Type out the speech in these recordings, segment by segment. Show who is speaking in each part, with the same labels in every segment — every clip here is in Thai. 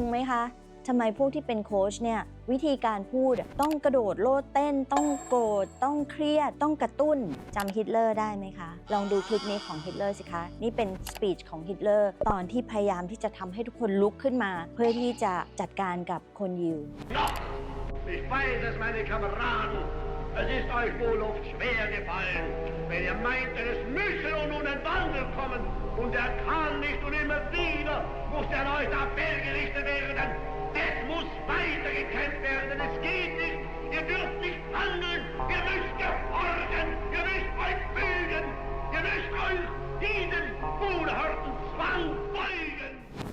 Speaker 1: งไหมคะทำไมพวกที่เป็นโค้ชเนี่ยวิธีการพูดต้องกระโดดโลดเต้น ต้องโกรธต้องเครียด ต้องกระตุ้นจำฮิตเลอร์ได้ไหมคะ ลองดูคลิปนี้ของฮิตเลอร์สิคะ นี่เป็นสปีชของฮิตเลอร์ตอนที่พยายามที่จะทำให้ทุกคนลุกขึ้นมา เพื่อที่จะจัดการกับคนยิว
Speaker 2: es, meine Kameraden. Es ist euch wohl oft schwer gefallen, wenn ihr meint, es müsse nun nun ein Wandel kommen und er kann nicht und immer wieder muss der Leute Appell gerichtet werden. Es muss weitergekämpft werden, es geht nicht. Ihr dürft nicht handeln, ihr müsst gehorchen, ihr müsst euch fügen, ihr müsst euch diesem unerhörten Zwang beugen.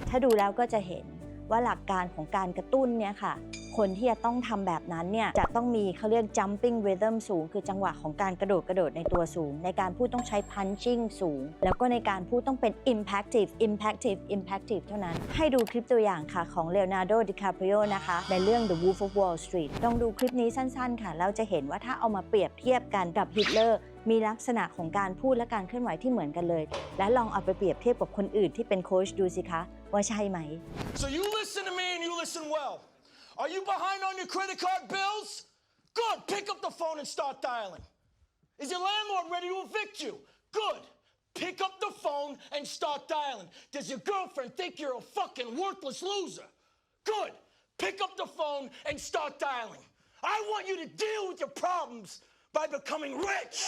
Speaker 1: ถ้าดูแล้วก็จะเห็น ว่าหลักการของการกระตุ้นเนี่ยค่ะ คนที่จะต้องทำแบบนั้นเนี่ยจะต้องมีเขาเรียก jumping rhythm สูง คือจังหวะของการกระโดดกระโดดในตัวสูง ในการพูดต้องใช้ punching สูง แล้วก็ในการพูดต้องเป็น impactive impactive impactive เท่านั้น ให้ดูคลิปตัวอย่างค่ะของ Leonardo DiCaprio นะคะ ในเรื่อง The Wolf of Wall Street ลองดูคลิปนี้สั้นๆ ค่ะ เราจะเห็นว่าถ้าเอามาเปรียบเทียบกันกับฮิตเลอร์ มีลักษณะของการพูดและการเคลื่อนไหวที่เหมือนกันเลย และลองเอาไปเปรียบเทียบกับคนอื่นที่เป็นโค้ชดูสิคะ ว่าใช่ไหม
Speaker 3: So you listen to me and you listen well. Are you behind on your credit card bills? Good. Pick up the phone and start dialing. Is your landlord ready to evict you? Good. Pick up the phone and start dialing. Does your girlfriend think you're a fucking worthless loser? Good. Pick up the phone and start dialing. I want you to deal with your problems by becoming rich.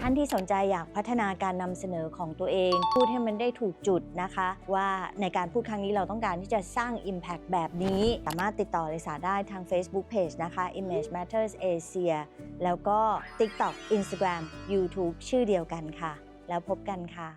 Speaker 1: ท่านที่สนใจอยากพัฒนาการนำเสนอของตัวเอง พูดให้มันได้ถูกจุดนะคะ ว่าในการพูดครั้งนี้เราต้องการที่จะสร้าง Impact แบบนี้ สามารถติดต่อลิสาได้ทาง Facebook Page นะคะ Image Matters Asia แล้วก็ TikTok Instagram YouTube ชื่อเดียวกันค่ะ แล้วพบกันค่ะ